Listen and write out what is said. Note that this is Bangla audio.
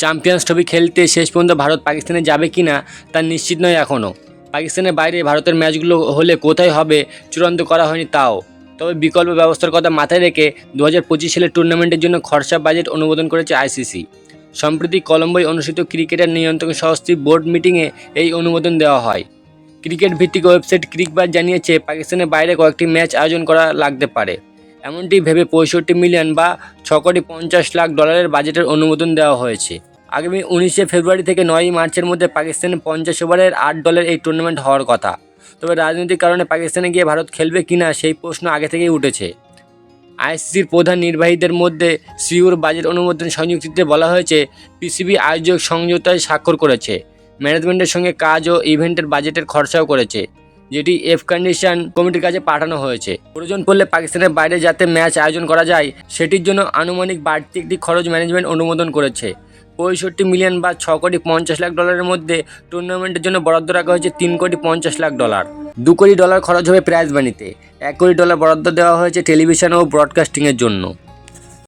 চ্যাম্পিয়ন্স ট্রফি খেলতে শেষ পর্যন্ত ভারত পাকিস্তানে যাবে কি না, তা নিশ্চিত নয় এখনও পাকিস্তানের বাইরে ভারতের ম্যাচগুলো হলে কোথায় হবে চূড়ান্ত করা হয়নি তাও। তবে বিকল্প ব্যবস্থার কথা মাথায় রেখে দু হাজার পঁচিশ সালের টুর্নামেন্টের জন্য খরচা বাজেট অনুমোদন করেছে আইসিসি সম্প্রতি কলম্বোয় অনুষ্ঠিত ক্রিকেটের নিয়ন্ত্রক সংস্থার বোর্ড মিটিংয়ে এই অনুমোদন দেওয়া হয়। ক্রিকেট ভিত্তিক ওয়েবসাইট ক্রিকবার জানিয়েছে, পাকিস্তানের বাইরে কয়েকটি ম্যাচ আয়োজন করা লাগতে পারে। এমনটি ভেবে পঁয়ষট্টি মিলিয়ন বা ছ কোটি পঞ্চাশ লাখ ডলারের বাজেটের অনুমোদন দেওয়া হয়েছে। আগামী উনিশে ফেব্রুয়ারি থেকে নয়ই মার্চের মধ্যে পাকিস্তানে পঞ্চাশ ওভারের আট দলের এই টুর্নামেন্ট হওয়ার কথা। তবে রাজনৈতিক কারণে পাকিস্তানে গিয়ে ভারত খেলবে কিনা সেই প্রশ্ন আগে থেকেই উঠেছে। আইসিসির প্রধান নির্বাহীদের মধ্যে সিউর বাজেট অনুমোদন সংযুক্তিতে বলা হয়েছে, পিসিবি আয়োজক সমঝোতায় স্বাক্ষর করেছে। ম্যানেজমেন্টের সঙ্গে কাজ ও ইভেন্টের বাজেটের খরচাও করেছে, যেটি এফ কন্ডিশন কমিটির কাছে পাঠানো হয়েছে। প্রয়োজন পড়লে পাকিস্তানের বাইরে যাতে ম্যাচ আয়োজন করা যায়, সেটির জন্য আনুমানিক বাড়তি একটি খরচ ম্যানেজমেন্ট অনুমোদন করেছে। পঁয়ষট্টি মিলিয়ন বা ছ কোটি পঞ্চাশ লাখ ডলারের মধ্যে টুর্নামেন্টের জন্য বরাদ্দ রাখা হয়েছে তিন কোটি পঞ্চাশ লাখ ডলার। দু কোটি ডলার খরচ হবে প্রাইজ বানিতে এক কোটি ডলার বরাদ্দ দেওয়া হয়েছে টেলিভিশন ও ব্রডকাস্টিংয়ের জন্য।